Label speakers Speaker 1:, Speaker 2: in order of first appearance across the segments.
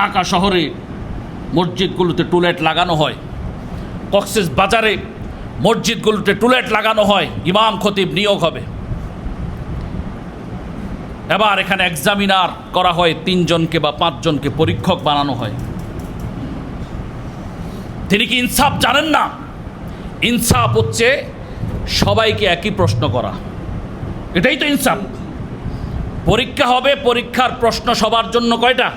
Speaker 1: ঢাকা শহরে মসজিদগুলোতে টুলেট লাগানো হয়। কক্সেস বাজারে মসজিদগুলোতে টুলেট লাগানো হয়। ইমাম খতিব নিয়োগ হবে। এবার এখানে এক্সামিনার করা হয়, তিনজনকে বা পাঁচজনকে পরীক্ষক বানানো হয়। তিনি কি ইনসাফ জানেন না? ইনসাফ হচ্ছে সবাইকে একই প্রশ্ন করা। এটাই তো ইনসাফ। পরীক্ষা হবে, পরীক্ষার প্রশ্ন সবার জন্য কয়টা?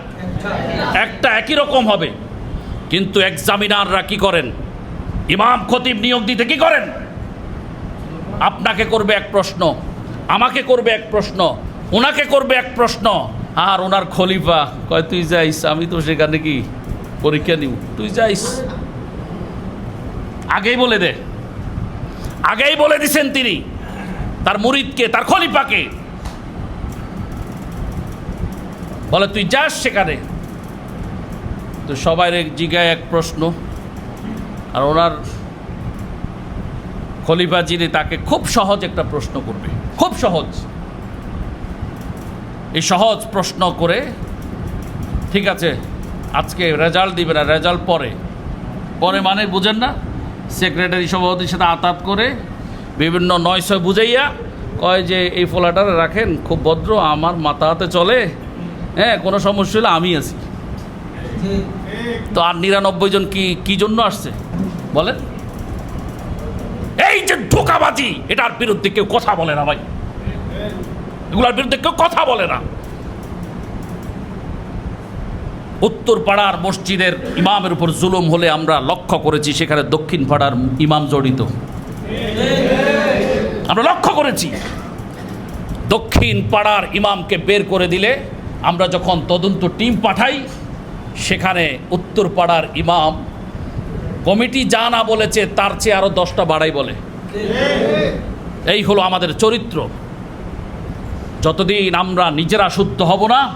Speaker 1: একটা একই রকম হবে। কিন্তু এক্সামিনাররা কি করেন? ইমাম খতিব নিয়োগ দিতে কি করেন? আপনাকে করবে এক প্রশ্ন, আমাকে করবে এক প্রশ্ন ওনাকে করবে এক প্রশ্ন। আর ওনার খলিফা কয়, তুই যাইস, আমি তো সেখানে কি পরীক্ষা নিব? তুই যাইস। আগেই বলে দে। আগেই বলে দিছেন তিনি, তার মুরিদকে, তার খলিফাকে। বলে, তুই যাস সেখানে। তো সবাই জিগায় এক প্রশ্ন, আর ওনার খলিফা যিনি তাকে খুব সহজ একটা প্রশ্ন করবে, খুব সহজ। এই সহজ প্রশ্ন করে, ঠিক আছে, আজকে রেজাল্ট দিবে না, রেজাল্ট পরে। পরে মানে বুঝেন না, সেক্রেটারি সভাপতির সাথে আতাত করে বিভিন্ন নয় ছয় বুঝাইয়া কয় যে এই ফোলাটারে রাখেন, খুব ভদ্র, আমার মাথা হাতে চলে হ্যাঁ কোনো সমস্যা হলে আমি আছি। তো আর নিরানব্বই জন কি কি জন্য আসছে? বলেন। এই যে ধোকাবাজি, এটার বিরুদ্ধে কেউ কথা বলে না ভাই। এগুলোর বিরুদ্ধে কেউ কথা বলে না। উত্তর পাড়ার মসজিদের ইমামের উপর জুলুম হলে আমরা লক্ষ্য করেছি, সেখানে দক্ষিণ পাড়ার ইমাম জড়িত। আমরা লক্ষ্য করেছি। দক্ষিণ পাড়ার ইমামকে বের করে দিলে আমরা যখন তদন্ত টিম পাঠাই সেখানে উত্তর পাড়ার ইমাম। কমিটি যা না বলেছে, তার চেয়ে আরও দশটা বাড়াই বলে। এই হলো আমাদের চরিত্র। যতদিন আমরা নিজেরা শুদ্ধ হব না,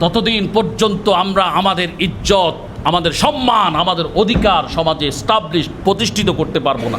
Speaker 1: ততদিন পর্যন্ত আমরা আমাদের ইজ্জত, আমাদের সম্মান, আমাদের অধিকার সমাজে স্টাবলিশ প্রতিষ্ঠিত করতে পারব না।